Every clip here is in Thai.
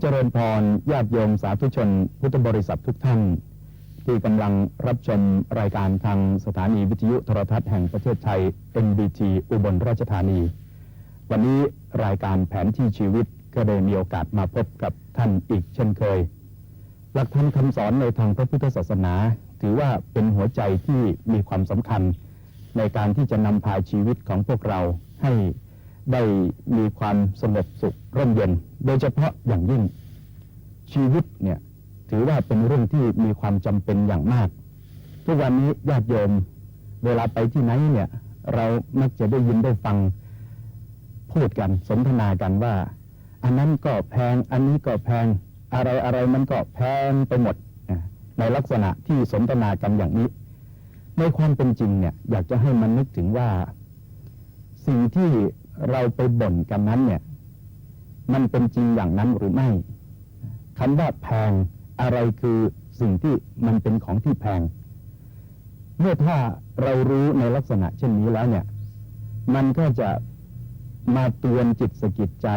เจริญพรญาติโยมสาธุชน พุทธบริษัททุกท่าน ที่กำลังรับชมรายการทางสถานีวิทยุโทรทัศน์แห่งประเทศไทย NBT อุบลราชธานี วันนี้รายการแผนที่ชีวิตก็ได้มีโอกาสมาพบกับท่านอีกเช่นเคย หลักธรรมคำสอนในทางพระพุทธศาสนา ถือว่าเป็นหัวใจที่มีความสำคัญ ในการที่จะนำพาชีวิตของพวกเราให้ ได้มีความสงบสุขร่มเย็น โดยเฉพาะอย่างยิ่งชีวิตเนี่ยถือว่าเป็นเรื่องที่มีความจำเป็นอย่างมาก ทุกวันนี้ญาติโยมเวลาไปที่ไหนเนี่ย เรามักจะได้ยินได้ฟังพูดกันสนทนากันว่า อันนั้นก็แพง อันนี้ก็แพงอะไรอะไรมันก็แพงไปหมดในลักษณะที่สนทนากันอย่างนี้ ในความเป็นจริงเนี่ย อยากจะให้มันนึกถึงว่า สิ่งที่ เราไปบ่นกันนั้นเนี่ย มันเป็นจริงอย่างนั้นหรือไม่คำว่าแพงอะไรคือสิ่งที่มันเป็นของที่แพง เมื่อถ้าเรารู้ในลักษณะเช่นนี้แล้วเนี่ย มันก็จะมาเตือนจิตสกิดใจ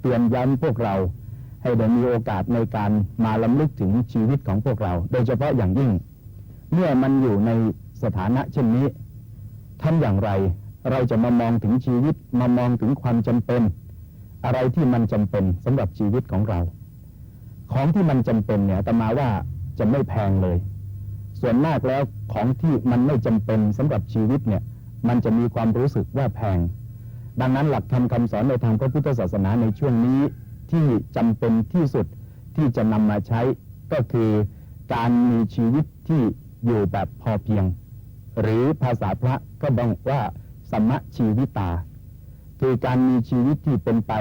เตือนย้ำพวกเรา ให้ได้มีโอกาสในการมาลำลึกถึงชีวิตของพวกเรา โดยเฉพาะอย่างยิ่ง เมื่อมันอยู่ในสถานะเช่นนี้ทำอย่างไร เราจะมามองถึงชีวิตมามองถึงความจำเป็น อะไรที่มันจำเป็นสำหรับชีวิตของเรา ของที่มันจำเป็นเนี่ยตมาว่าจะไม่แพงเลย ส่วนมากแล้วของที่มันไม่จำเป็นสำหรับชีวิตเนี่ยมันจะมีความรู้สึกว่าแพง ดังนั้นหลักธรรมคำสอนในทางพระพุทธศาสนาในช่วงนี้ที่จำเป็นที่สุดที่จะนำมาใช้ก็คือการมีชีวิตที่อยู่แบบพอเพียง หรือภาษาพระก็บอกว่า สมะชีวิตา คือการมีชีวิตที่เป็นไป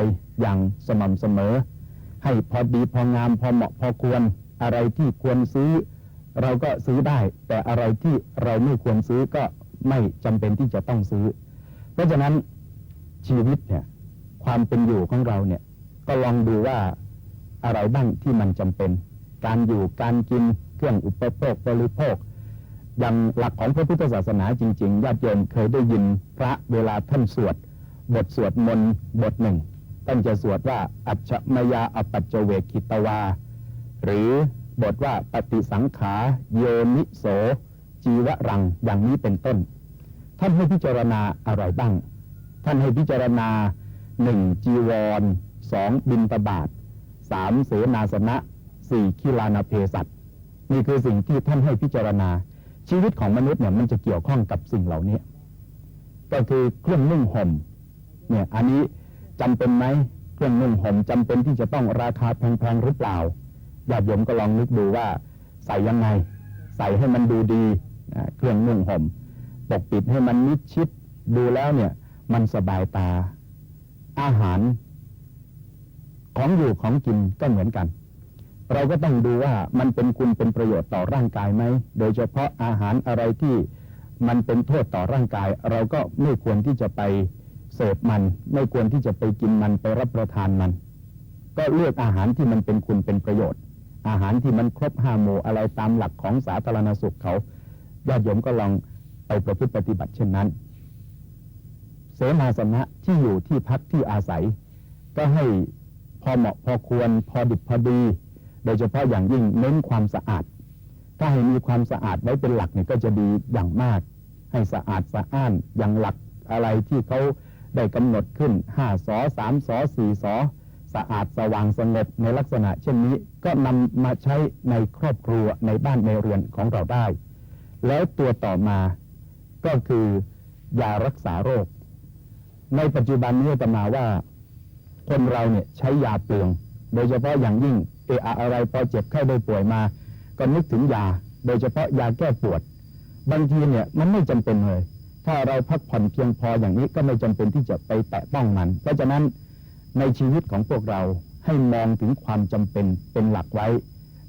อย่างสม่ำเสมอ ให้พอดีพองามพอเหมาะพอควร อะไรที่ควรซื้อ เราก็ซื้อได้ แต่อะไรที่เราไม่ควรซื้อก็ไม่จำเป็นที่จะต้องซื้อ เพราะฉะนั้นชีวิตเนี่ยความเป็นอยู่ของเราเนี่ย ก็ลองดูว่าอะไรบ้างที่มันจำเป็น การอยู่การกินเครื่องอุปโภคบริโภค อย่างหลักของพระพุทธศาสนาจริงๆญาติโยมเคยได้ยินพระเวลาท่านสวด บทสวดมนต์บทหนึ่งท่านจะสวดว่า อัจฉมยาอปัจเวกิตวา หรือบทว่าปฏิสังขาโยนิโส จีวรังอย่างนี้เป็นต้น ท่านให้พิจารณาอะไรบ้าง ท่านให้พิจารณาหนึ่งจีวรสองบินตบาทสามเสนาสนะสี่คิลานาเพสัตนี่คือสิ่งที่ท่านให้พิจารณา ชีวิตของมนุษย์เนี่ยมันจะเกี่ยวข้องกับสิ่งเหล่านี้ ก็คือเครื่องนุ่งห่มเนี่ยอันนี้จำเป็นไหมเครื่องนุ่งห่มจำเป็นที่จะต้องราคาแพงๆหรือเปล่าญาติโยมก็ลองนึกดูว่า ใส่ยังไง ใส่ให้มันดูดีเครื่องนุ่งห่มปกปิดให้มันมิดชิดดูแล้วเนี่ย มันสบายตาอาหาร ของอยู่ของกินก็เหมือนกัน เราก็ต้องดูว่ามันเป็นคุณเป็นประโยชน์ต่อร่างกายไหม โดยเฉพาะอาหารอะไรที่มันเป็นโทษต่อร่างกาย เราก็ไม่ควรที่จะไปเสพมัน ไม่ควรที่จะไปกินมันไปรับประทานมัน ก็เลือกอาหารที่มันเป็นคุณเป็นประโยชน์ อาหารที่มันครบห้าหมู่อะไรตามหลักของสาธารณสุขเขาญาติโยมก็ลองไปประพฤติปฏิบัติเช่นนั้น เสนาสนะที่อยู่ที่พักที่อาศัย ก็ให้พอเหมาะพอควรพอดิบพอดี โดยเฉพาะอย่างยิ่งเน้นความสะอาด ถ้าให้มีความสะอาดไว้เป็นหลักเนี่ยก็จะดีอย่างมาก ให้สะอาดสะอ้านอย่างหลักอะไรที่เขาได้กำหนดขึ้นห้าสอสามสอสี่สอสะอาดสว่างสงบในลักษณะ เช่นนี้ก็นำมาใช้ในครอบครัวในบ้านในเรือนของเราได้ แล้วตัวต่อมาก็คือยารักษาโรค ในปัจจุบันนี้จะมาว่า คนเราเนี่ยใช้ยาเปลือง โดยเฉพาะอย่างยิ่ง เอะอะอะไรพอเจ็บไข้ได้ป่วยมา ก็นึกถึงยา โดยเฉพาะยาแก้ปวด บางทีเนี่ยมันไม่จำเป็นเลย ถ้าเราพักผ่อนเพียงพออย่างนี้ก็ไม่จำเป็นที่จะไปแตะต้องมัน เพราะฉะนั้นในชีวิตของพวกเราให้มองถึงความจำเป็นเป็นหลักไว้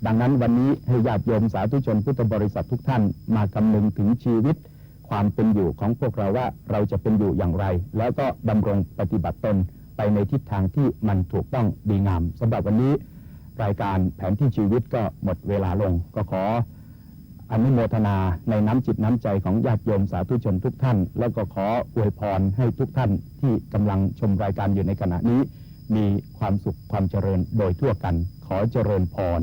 ดังนั้นวันนี้ให้ญาติโยมสาธุชนพุทธบริษัททุกท่านมากำนึงถึงชีวิต ความเป็นอยู่ของพวกเราว่าเราจะเป็นอยู่อย่างไร แล้วก็ดำรงปฏิบัติตนไปในทิศทางที่มันถูกต้องดีงามสำหรับวันนี้ รายการแผนที่ชีวิตก็หมดเวลาลง ก็ขออนุโมทนาในน้ำจิตน้ำใจของญาติโยมสาธุชนทุกท่าน แล้วก็ขออวยพรให้ทุกท่านที่กำลังชมรายการอยู่ในขณะนี้ มีความสุขความเจริญโดยทั่วกัน ขอเจริญพร